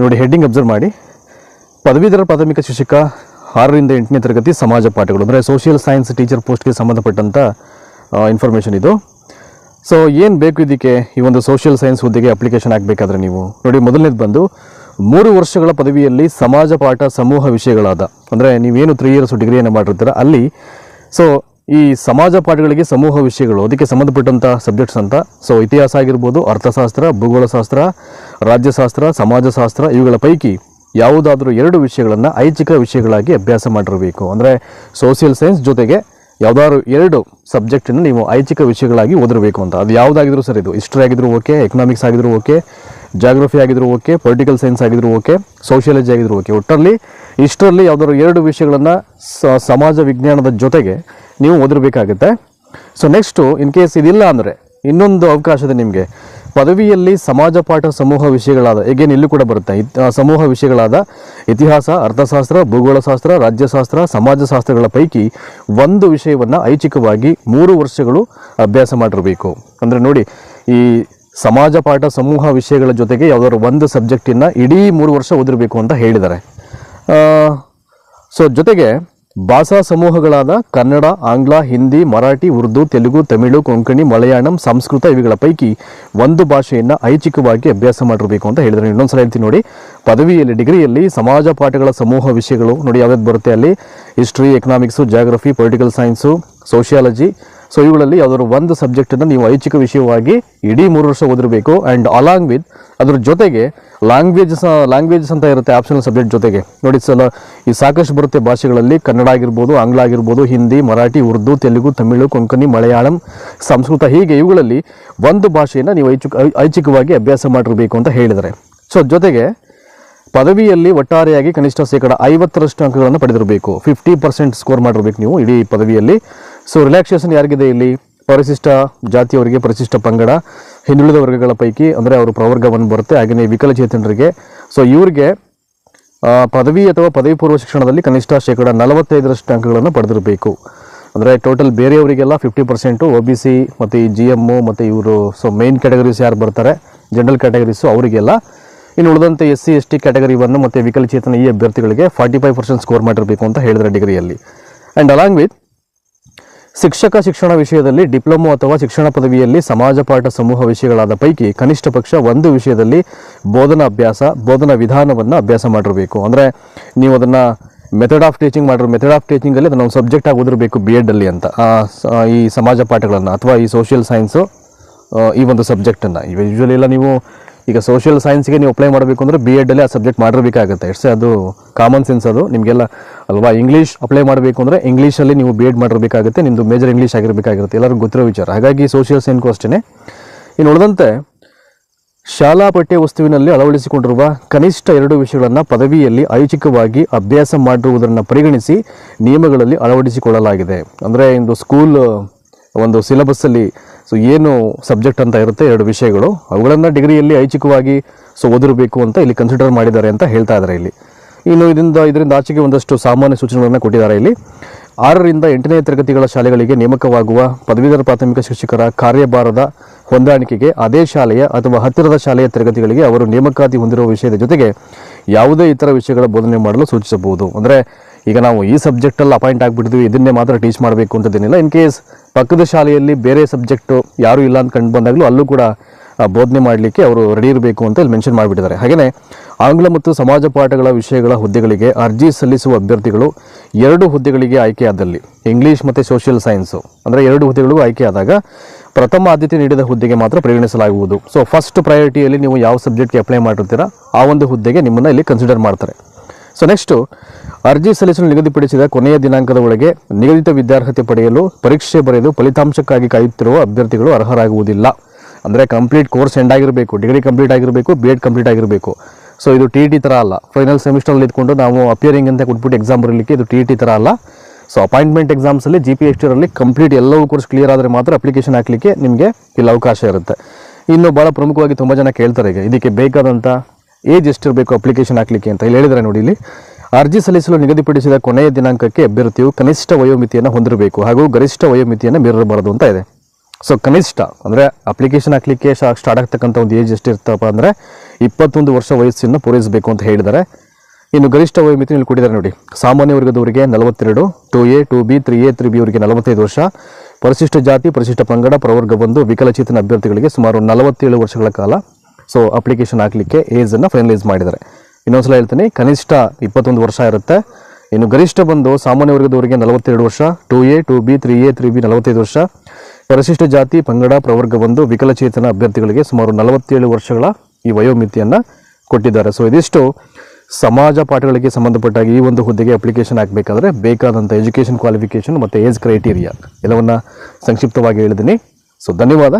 ನೋಡಿ heading observe ಮಾಡಿ. ಪದವೀಧರ ಪ್ರಾಥಮಿಕ ಶಿಕ್ಷಕ ಆರರಿಂದ ಎಂಟನೇ ತರಗತಿ ಸಮಾಜ ಪಾಠಗಳು. ಅಂದರೆ ಸೋಷಿಯಲ್ ಸೈನ್ಸ್ ಟೀಚರ್ ಪೋಸ್ಟ್ಗೆ ಸಂಬಂಧಪಟ್ಟಂಥ ಇನ್ಫಾರ್ಮೇಷನ್ ಇದು. ಸೊ ಏನು ಬೇಕು ಇದಕ್ಕೆ? ಈ ಒಂದು ಸೋಷಿಯಲ್ ಸೈನ್ಸ್ ಹುದ್ದೆಗೆ ಅಪ್ಲಿಕೇಶನ್ ಆಗಬೇಕಾದ್ರೆ ನೀವು. ನೋಡಿ, ಮೊದಲನೇದು ಬಂದು, ಮೂರು ವರ್ಷಗಳ ಪದವಿಯಲ್ಲಿ ಸಮಾಜ ಪಾಠ ಸಮೂಹ ವಿಷಯಗಳಾದ. ಅಂದರೆ ನೀವೇನು ತ್ರೀ ಇಯರ್ಸ್ ಡಿಗ್ರಿಯನ್ನು ಮಾಡಿರ್ತೀರ, ಅಲ್ಲಿ ಸೊ ಈ ಸಮಾಜ ಪಾಠಗಳಿಗೆ ಸಮೂಹ ವಿಷಯಗಳು, ಅದಕ್ಕೆ ಸಂಬಂಧಪಟ್ಟಂಥ ಸಬ್ಜೆಕ್ಟ್ಸ್ ಅಂತ. ಸೊ ಇತಿಹಾಸ ಆಗಿರ್ಬೋದು, ಅರ್ಥಶಾಸ್ತ್ರ, ಭೂಗೋಳಶಾಸ್ತ್ರ, ರಾಜ್ಯಶಾಸ್ತ್ರ, ಸಮಾಜಶಾಸ್ತ್ರ, ಇವುಗಳ ಪೈಕಿ ಯಾವುದಾದ್ರೂ ಎರಡು ವಿಷಯಗಳನ್ನು ಐಚ್ಛಿಕ ವಿಷಯಗಳಾಗಿ ಅಭ್ಯಾಸ ಮಾಡಿರಬೇಕು. ಅಂದರೆ ಸೋಷಿಯಲ್ ಸೈನ್ಸ್ ಜೊತೆಗೆ ಯಾವುದಾದ್ರು ಎರಡು ಸಬ್ಜೆಕ್ಟನ್ನು ನೀವು ಐಚ್ಛಿಕ ವಿಷಯಗಳಾಗಿ ಓದಿರಬೇಕು ಅಂತ. ಅದು ಯಾವುದಾಗಿದ್ರೂ ಸರ್, ಇದು ಹಿಸ್ಟ್ರಿ ಆಗಿದ್ರು ಓಕೆ ಎಕನಾಮಿಕ್ಸ್ ಆಗಿದ್ರು ಓಕೆ ಜಾಗ್ರಫಿ ಆಗಿದ್ರು ಓಕೆ ಪೊಲಿಟಿಕಲ್ ಸೈನ್ಸ್ ಆಗಿದ್ರು ಓಕೆ ಸೋಷಿಯಾಲಜಿ ಆಗಿದ್ರು ಓಕೆ. ಒಟ್ಟರಲ್ಲಿ ಇಷ್ಟರಲ್ಲಿ ಯಾವುದಾದ್ರು ಎರಡು ವಿಷಯಗಳನ್ನು ಸಮಾಜ ವಿಜ್ಞಾನದ ಜೊತೆಗೆ ನೀವು ಓದಿರಬೇಕಾಗುತ್ತೆ. ಸೊ ನೆಕ್ಸ್ಟು ಇನ್ ಕೇಸ್ ಇದಿಲ್ಲ ಅಂದರೆ ಇನ್ನೊಂದು ಅವಕಾಶ ಇದೆ ನಿಮಗೆ. ಪದವಿಯಲ್ಲಿ ಸಮಾಜ ಪಾಠ ಸಮೂಹ ವಿಷಯಗಳಾದ ಈಗೇನು ಇಲ್ಲೂ ಕೂಡ ಬರುತ್ತೆ. ಸಮೂಹ ವಿಷಯಗಳಾದ ಇತಿಹಾಸ, ಅರ್ಥಶಾಸ್ತ್ರ, ಭೂಗೋಳಶಾಸ್ತ್ರ, ರಾಜ್ಯಶಾಸ್ತ್ರ, ಸಮಾಜಶಾಸ್ತ್ರಗಳ ಪೈಕಿ ಒಂದು ವಿಷಯವನ್ನು ಐಚ್ಛಿಕವಾಗಿ ಮೂರು ವರ್ಷಗಳು ಅಭ್ಯಾಸ ಮಾಡಿರಬೇಕು. ಅಂದರೆ ನೋಡಿ, ಈ ಸಮಾಜ ಪಾಠ ಸಮೂಹ ವಿಷಯಗಳ ಜೊತೆಗೆ ಯಾವುದಾದ್ರು ಒಂದು ಸಬ್ಜೆಕ್ಟಿನ ಇಡೀ ಮೂರು ವರ್ಷ ಓದಿರಬೇಕು ಅಂತ ಹೇಳಿದ್ದಾರೆ. ಸೊ ಜೊತೆಗೆ ಭಾಷಾ ಸಮೂಹಗಳಾದ ಕನ್ನಡ, ಆಂಗ್ಲ, ಹಿಂದಿ, ಮರಾಠಿ, ಉರ್ದು, ತೆಲುಗು, ತಮಿಳು, ಕೊಂಕಣಿ, ಮಲಯಾಳಂ, ಸಂಸ್ಕೃತ ಇವುಗಳ ಪೈಕಿ ಒಂದು ಭಾಷೆಯನ್ನು ಐಚ್ಛಿಕವಾಗಿ ಅಭ್ಯಾಸ ಮಾಡಿರಬೇಕು ಅಂತ ಹೇಳಿದ್ರೆ. ಇನ್ನೊಂದ್ಸಲ ಹೇಳ್ತೀನಿ ನೋಡಿ, ಪದವಿಯಲ್ಲಿ, ಡಿಗ್ರಿಯಲ್ಲಿ ಸಮಾಜ ಪಾಠಗಳ ಸಮೂಹ ವಿಷಯಗಳು ನೋಡಿ ಯಾವ್ಯಾವ್ದು ಬರುತ್ತೆ ಅಲ್ಲಿ? History economics geography political science sociology so ಇವುಗಳಲ್ಲಿ ಯಾವ್ದಾದ್ರು ಒಂದು ಸಬ್ಜೆಕ್ಟನ್ನು ನೀವು ಐಚ್ಛಿಕ ವಿಷಯವಾಗಿ ಇಡೀ ಮೂರು ವರ್ಷ ಓದಿರಬೇಕು. ಆ್ಯಂಡ್ ಅಲಾಂಗ್ ವಿತ್ ಅದ್ರ ಜೊತೆಗೆ ಲ್ಯಾಂಗ್ವೇಜಸ್ ಲ್ಯಾಂಗ್ವೇಜಸ್ ಅಂತ ಇರುತ್ತೆ ಆಪ್ಷನಲ್ ಸಬ್ಜೆಕ್ಟ್ ಜೊತೆಗೆ. ನೋಡಿ, ಸಲ, ಈ ಸಾಕಷ್ಟು ಬರುತ್ತೆ ಭಾಷೆಗಳಲ್ಲಿ. ಕನ್ನಡ ಆಗಿರ್ಬೋದು, ಆಂಗ್ಲ ಆಗಿರ್ಬೋದು, ಹಿಂದಿ, ಮರಾಠಿ, ಉರ್ದು, ತೆಲುಗು, ತಮಿಳು, ಕೊಂಕಣಿ, ಮಲಯಾಳಂ, ಸಂಸ್ಕೃತ ಹೀಗೆ ಇವುಗಳಲ್ಲಿ ಒಂದು ಭಾಷೆಯನ್ನು ನೀವು ಐಚ್ಛಿಕ ಐಚ್ಛಿಕವಾಗಿ ಅಭ್ಯಾಸ ಮಾಡಿರಬೇಕು ಅಂತ ಹೇಳಿದ್ದಾರೆ. ಸೊ ಜೊತೆಗೆ ಪದವಿಯಲ್ಲಿ ಒಟ್ಟಾರೆಯಾಗಿ ಕನಿಷ್ಠ ಶೇಕಡ ಐವತ್ತರಷ್ಟು ಅಂಕಗಳನ್ನು ಪಡೆದಿರಬೇಕು. ಫಿಫ್ಟಿ ಪರ್ಸೆಂಟ್ ಸ್ಕೋರ್ ಮಾಡಿರಬೇಕು ನೀವು ಇಡೀ ಪದವಿಯಲ್ಲಿ. ಸೊ ರಿಲ್ಯಾಕ್ಸೇಷನ್ ಯಾರಿಗಿದೆ ಇಲ್ಲಿ? ಪರಿಶಿಷ್ಟ ಜಾತಿಯವರಿಗೆ ಪರಿಶಿಷ್ಟ ಪಂಗಡ. ಹಿಂದುಳಿದ ವರ್ಗಗಳ ಪೈಕಿ ಅಂದರೆ ಅವರು ಪ್ರವರ್ಗವನ್ನು ಬರುತ್ತೆ. ಹಾಗೆಯೇ ವಿಕಲಚೇತನರಿಗೆ. ಸೊ ಇವರಿಗೆ ಪದವಿ ಅಥವಾ ಪದವಿ ಪೂರ್ವ ಶಿಕ್ಷಣದಲ್ಲಿ ಕನಿಷ್ಠ ಶೇಕಡ ನಲವತ್ತೈದರಷ್ಟು ಅಂಕಗಳನ್ನು ಪಡೆದಿರಬೇಕು. ಅಂದರೆ total ಬೇರೆಯವರಿಗೆಲ್ಲ fifty percent O B C ಮತ್ತು ಈ ಜಿ ಎಮ್ಮು ಮತ್ತು ಇವರು ಸೊ ಮೇನ್ ಕ್ಯಾಟಗರೀಸ್ ಯಾರು ಬರ್ತಾರೆ? ಜನರಲ್ ಕ್ಯಾಟಗರೀಸು ಅವರಿಗೆಲ್ಲ. ಇನ್ನು ಉಳಿದಂತೆ S C S T category one ಮತ್ತು ವಿಕಲಚೇತನ ಈ ಅಭ್ಯರ್ಥಿಗಳಿಗೆ ಫಾರ್ಟಿ ಫೈವ್ ಪರ್ಸೆಂಟ್ ಸ್ಕೋರ್ ಮಾಡಿರಬೇಕು ಅಂತ ಹೇಳಿದ್ರೆ ಡಿಗ್ರಿಯಲ್ಲಿ ಆ್ಯಂಡ್ ಅಲಾಂಗ್ ವಿತ್ ಶಿಕ್ಷಕ ಶಿಕ್ಷಣ ವಿಷಯದಲ್ಲಿ ಡಿಪ್ಲೊಮೊ ಅಥವಾ ಶಿಕ್ಷಣ ಪದವಿಯಲ್ಲಿ ಸಮಾಜ ಪಾಠ ಸಮೂಹ ವಿಷಯಗಳಾದ ಪೈಕಿ ಕನಿಷ್ಠ ಪಕ್ಷ ಒಂದು ವಿಷಯದಲ್ಲಿ ಬೋಧನಾ ಅಭ್ಯಾಸ, ಬೋಧನಾ ವಿಧಾನವನ್ನು ಅಭ್ಯಾಸ ಮಾಡಿರಬೇಕು. ಅಂದರೆ ನೀವು ಅದನ್ನು ಮೆಥಡ್ ಆಫ್ ಟೀಚಿಂಗ್ ಮಾಡಿರೋ ಮೆಥಡ್ ಆಫ್ ಟೀಚಿಂಗಲ್ಲಿ ಅದನ್ನು ಒಂದು ಸಬ್ಜೆಕ್ಟ್ ಆಗಿ ಓದಿರಬೇಕು ಬಿ ಎಡ್ಡಲ್ಲಿ ಅಂತ. ಈ ಸಮಾಜ ಪಾಠಗಳನ್ನು ಅಥವಾ ಈ ಸೋಷಿಯಲ್ ಸೈನ್ಸು ಈ ಒಂದು ಸಬ್ಜೆಕ್ಟನ್ನು ಯೂಶ್ವಲಿ ಎಲ್ಲ ನೀವು ಈಗ ಸೋಷಿಯಲ್ ಸೈನ್ಸ್ಗೆ ನೀವು ಅಪ್ಲೈ ಮಾಡಬೇಕು ಅಂದರೆ ಬಿ ಎಡಲ್ಲೇ ಆ ಸಬ್ಜೆಕ್ಟ್ ಮಾಡಿರಬೇಕಾಗುತ್ತೆ. ಇಟ್ಸ್ ಅದು ಕಾಮನ್ ಸೆನ್ಸ್ ಅದು. ನಿಮಗೆಲ್ಲ ಅಲ್ವಾ ಇಂಗ್ಲೀಷ್ ಅಪ್ಲೈ ಮಾಡಬೇಕು ಅಂದರೆ ಇಂಗ್ಲೀಷಲ್ಲಿ ನೀವು ಬಿ ಎಡ್ ಮಾಡಿರಬೇಕಾಗುತ್ತೆ ನಿಮ್ಮದು ಮೇಜರ್ ಇಂಗ್ಲೀಷ್ ಆಗಿರಬೇಕಾಗಿರುತ್ತೆ ಎಲ್ಲರಿಗೂ ಗೊತ್ತಿರೋ ವಿಚಾರ. ಹಾಗಾಗಿ ಸೋಷಿಯಲ್ ಸೈನ್ಸ್ ಅಷ್ಟೇ ಇನ್ನು ಉಳಿದಂತೆ, ಶಾಲಾ ಪಠ್ಯ ವಸ್ತುವಿನಲ್ಲಿ ಅಳವಡಿಸಿಕೊಂಡಿರುವ ಕನಿಷ್ಠ ಎರಡು ವಿಷಯಗಳನ್ನು ಪದವಿಯಲ್ಲಿ ಐಚ್ಛಿಕವಾಗಿ ಅಭ್ಯಾಸ ಮಾಡಿರುವುದನ್ನು ಪರಿಗಣಿಸಿ ನಿಯಮಗಳಲ್ಲಿ ಅಳವಡಿಸಿಕೊಳ್ಳಲಾಗಿದೆ. ಅಂದರೆ ಇಂದು ಸ್ಕೂಲ್ ಒಂದು ಸಿಲೆಬಸ್ಸಲ್ಲಿ ಸೊ ಏನು ಸಬ್ಜೆಕ್ಟ್ ಅಂತ ಇರುತ್ತೆ ಎರಡು ವಿಷಯಗಳು. ಅವುಗಳನ್ನು ಡಿಗ್ರಿಯಲ್ಲಿ ಐಚ್ಛಿಕವಾಗಿ ಸೊ ಓದಿರಬೇಕು ಅಂತ ಇಲ್ಲಿ ಕನ್ಸಿಡರ್ ಮಾಡಿದ್ದಾರೆ ಅಂತ ಹೇಳ್ತಾ ಇದ್ದಾರೆ ಇಲ್ಲಿ. ಇನ್ನು ಇದರಿಂದ ಇದರಿಂದ ಆಚೆಗೆ ಒಂದಷ್ಟು ಸಾಮಾನ್ಯ ಸೂಚನೆಗಳನ್ನು ಕೊಟ್ಟಿದ್ದಾರೆ ಇಲ್ಲಿ. ಆರರಿಂದ ಎಂಟನೇ ತರಗತಿಗಳ ಶಾಲೆಗಳಿಗೆ ನೇಮಕವಾಗುವ ಪದವೀಧರ ಪ್ರಾಥಮಿಕ ಶಿಕ್ಷಕರ ಕಾರ್ಯಭಾರದ ಹೊಂದಾಣಿಕೆಗೆ ಅದೇ ಶಾಲೆಯ ಅಥವಾ ಹತ್ತಿರದ ಶಾಲೆಯ ತರಗತಿಗಳಿಗೆ ಅವರು ನೇಮಕಾತಿ ಹೊಂದಿರುವ ವಿಷಯದ ಜೊತೆಗೆ ಯಾವುದೇ ಇತರ ವಿಷಯಗಳ ಬೋಧನೆ ಮಾಡಲು ಸೂಚಿಸಬಹುದು. ಅಂದರೆ ಈಗ ನಾವು ಈ ಸಬ್ಜೆಕ್ಟಲ್ಲಿ ಅಪಾಯಿಂಟ್ ಆಗಿಬಿಟ್ಟಿದ್ವಿ, ಇದನ್ನೇ ಮಾತ್ರ ಟೀಚ್ ಮಾಡಬೇಕು ಅಂತದೇನಿಲ್ಲ ಇನ್ ಕೇಸ್ ಪಕ್ಕದ ಶಾಲೆಯಲ್ಲಿ ಬೇರೆ ಸಬ್ಜೆಕ್ಟು ಯಾರೂ ಇಲ್ಲ ಅಂತ ಕಂಡು ಬಂದಾಗಲೂ ಅಲ್ಲೂ ಕೂಡ ಬೋಧನೆ ಮಾಡಲಿಕ್ಕೆ ಅವರು ರೆಡಿ ಇರಬೇಕು ಅಂತ ಇಲ್ಲಿ ಮೆನ್ಷನ್ ಮಾಡಿಬಿಟ್ಟಿದ್ದಾರೆ. ಹಾಗೆಯೇ ಆಂಗ್ಲ ಮತ್ತು ಸಮಾಜ ಪಾಠಗಳ ವಿಷಯಗಳ ಹುದ್ದೆಗಳಿಗೆ ಅರ್ಜಿ ಸಲ್ಲಿಸುವ ಅಭ್ಯರ್ಥಿಗಳು ಎರಡು ಹುದ್ದೆಗಳಿಗೆ ಆಯ್ಕೆಯಾದಲ್ಲಿ ಇಂಗ್ಲೀಷ್ ಮತ್ತು ಸೋಷಿಯಲ್ ಸೈನ್ಸು ಅಂದರೆ ಎರಡು ಹುದ್ದೆಗಳಿಗೂ ಆಯ್ಕೆಯಾದಾಗ ಪ್ರಥಮ ಆದ್ಯತೆ ನೀಡಿದ ಹುದ್ದೆಗೆ ಮಾತ್ರ ಪರಿಗಣಿಸಲಾಗುವುದು. ಸೊ ಫಸ್ಟ್ ಪ್ರಯಾರಿಟಿಯಲ್ಲಿ ನೀವು ಯಾವ ಸಬ್ಜೆಕ್ಟ್ಗೆ ಅಪ್ಲೈ ಮಾಡಿರ್ತೀರಾ, ಆ ಒಂದು ಹುದ್ದೆಗೆ ನಿಮ್ಮನ್ನು ಇಲ್ಲಿ ಕನ್ಸಿಡರ್ ಮಾಡ್ತಾರೆ. ಸೊ ನೆಕ್ಸ್ಟು ಅರ್ಜಿ ಸಲ್ಲಿಸಲು ನಿಗದಿಪಡಿಸಿದ ಕೊನೆಯ ದಿನಾಂಕದ ಒಳಗೆ ನಿಗದಿತ ವಿದ್ಯಾರ್ಹತೆ ಪಡೆಯಲು ಪರೀಕ್ಷೆ ಬರೆದು ಫಲಿತಾಂಶಕ್ಕಾಗಿ ಕಾಯುತ್ತಿರುವ ಅಭ್ಯರ್ಥಿಗಳು ಅರ್ಹರಾಗುವುದಿಲ್ಲ. ಅಂದರೆ ಕಂಪ್ಲೀಟ್ ಕೋರ್ಸ್ ಎಂಡ್ ಆಗಿರಬೇಕು ಡಿಗ್ರಿ ಕಂಪ್ಲೀಟ್ ಆಗಿರಬೇಕು ಬಿ ಎಡ್ ಕಂಪ್ಲೀಟ್ ಆಗಿರಬೇಕು. ಸೊ ಇದು ಟಿ ಟಿ ಥರ ಅಲ್ಲ. ಫೈನಲ್ ಸೆಮಿಸ್ಟರಲ್ಲಿ ಇದ್ಕೊಂಡು ನಾವು ಅಪಿಯರಿಂಗ್ ಅಂತ ಕೊಟ್ಬಿಟ್ಟು ಎಕ್ಸಾಮ್ ಬರಲಿಕ್ಕೆ ಇದು ಟಿ ಟಿ ಥರ ಅಲ್ಲ. ಸೊ ಅಪಾಯಿಂಟ್ಮೆಂಟ್ ಎಕ್ಸಾಮ್ಸಲ್ಲಿ ಜಿ ಪಿ ಎಸ್ ಟಿರಲ್ಲಿ ಕಂಪ್ಲೀಟ್ ಎಲ್ಲವೂ ಕೋರ್ಸ್ ಕ್ಲಿಯರ್ ಆದರೆ ಮಾತ್ರ ಅಪ್ಲಿಕೇಶನ್ ಹಾಕಲಿಕ್ಕೆ ನಿಮಗೆ ಇಲ್ಲಿ ಅವಕಾಶ ಇರುತ್ತೆ. ಇನ್ನು ಭಾಳ ಪ್ರಮುಖವಾಗಿ ತುಂಬ ಜನ ಕೇಳ್ತಾರೆ ಈಗ, ಇದಕ್ಕೆ ಬೇಕಾದಂಥ ಏಜ್ ಎಷ್ಟಿರಬೇಕು ಅಪ್ಲಿಕೇಶನ್ ಹಾಕಲಿಕ್ಕೆ ಅಂತ ಇಲ್ಲಿ ಹೇಳಿದರೆ ನೋಡಿ ಇಲ್ಲಿ. ಅರ್ಜಿ ಸಲ್ಲಿಸಲು ನಿಗದಿಪಡಿಸಿದ ಕೊನೆಯ ದಿನಾಂಕಕ್ಕೆ ಅಭ್ಯರ್ಥಿಯು ಕನಿಷ್ಠ ವಯೋಮಿತಿಯನ್ನು ಹೊಂದಿರಬೇಕು ಹಾಗೂ ಗರಿಷ್ಠ ವಯೋಮಿತಿಯನ್ನು ಮೀರಬಾರದು ಅಂತ ಇದೆ. ಸೊ ಕನಿಷ್ಠ ಅಂದರೆ ಅಪ್ಲಿಕೇಶನ್ ಹಾಕಲಿಕ್ಕೆ ಸ್ಟಾರ್ಟ್ ಆಗ್ತಕ್ಕಂಥ ಒಂದು ಏಜ್ ಎಷ್ಟಿರ್ತಪ್ಪ ಅಂದರೆ ಇಪ್ಪತ್ತೊಂದು ವರ್ಷ ವಯಸ್ಸನ್ನು ಪೂರೈಸಬೇಕು ಅಂತ ಹೇಳಿದ್ದಾರೆ. ಇನ್ನು ಗರಿಷ್ಠ ವಯೋಮಿತಿ ಇಲ್ಲಿ ಕೊಟ್ಟಿದ್ದಾರೆ ನೋಡಿ. ಸಾಮಾನ್ಯ ವರ್ಗದವರಿಗೆ ನಲವತ್ತೆರಡು two A two B three A three B ಅವರಿಗೆ ನಲವತ್ತೈದು ವರ್ಷ. ಪರಿಶಿಷ್ಟ ಜಾತಿ, ಪರಿಶಿಷ್ಟ ಪಂಗಡ, ಪ್ರವರ್ಗ ಬಂದು ವಿಕಲಚೇತನ ಅಭ್ಯರ್ಥಿಗಳಿಗೆ ಸುಮಾರು ನಲವತ್ತೇಳು ವರ್ಷಗಳ ಕಾಲ ಸೊ ಅಪ್ಲಿಕೇಶನ್ ಹಾಕಲಿಕ್ಕೆ ಏಜನ್ನು ಫೈನಲೈಸ್ ಮಾಡಿದ್ದಾರೆ. ಇನ್ನೊಂದ್ಸಲ ಹೇಳ್ತೀನಿ, ಕನಿಷ್ಠ ಇಪ್ಪತ್ತೊಂದು ವರ್ಷ ಇರುತ್ತೆ. ಇನ್ನು ಗರಿಷ್ಠ ಬಂದು ಸಾಮಾನ್ಯ ವರ್ಗದವರಿಗೆ ನಲವತ್ತೆರಡು ವರ್ಷ two A two B three A three B ನಲವತ್ತೈದು ವರ್ಷ. ಪರಿಶಿಷ್ಟ ಜಾತಿ, ಪಂಗಡ, ಪ್ರವರ್ಗ ಬಂದು ವಿಕಲಚೇತನ ಅಭ್ಯರ್ಥಿಗಳಿಗೆ ಸುಮಾರು ನಲವತ್ತೇಳು ವರ್ಷಗಳ ಈ ವಯೋಮಿತಿಯನ್ನು ಕೊಟ್ಟಿದ್ದಾರೆ. ಸೊ ಇದಿಷ್ಟು ಸಮಾಜ ಪಾಠಗಳಿಗೆ ಸಂಬಂಧಪಟ್ಟಾಗಿ ಈ ಒಂದು ಹುದ್ದೆಗೆ ಅಪ್ಲಿಕೇಶನ್ ಹಾಕಬೇಕಾದ್ರೆ ಬೇಕಾದಂಥ ಎಜುಕೇಷನ್ ಕ್ವಾಲಿಫಿಕೇಷನ್ ಮತ್ತು ಏಜ್ ಕ್ರೈಟೀರಿಯಾ ಎಲ್ಲವನ್ನ ಸಂಕ್ಷಿಪ್ತವಾಗಿ ಹೇಳಿದ್ದೀನಿ. ಸೊ ಧನ್ಯವಾದ.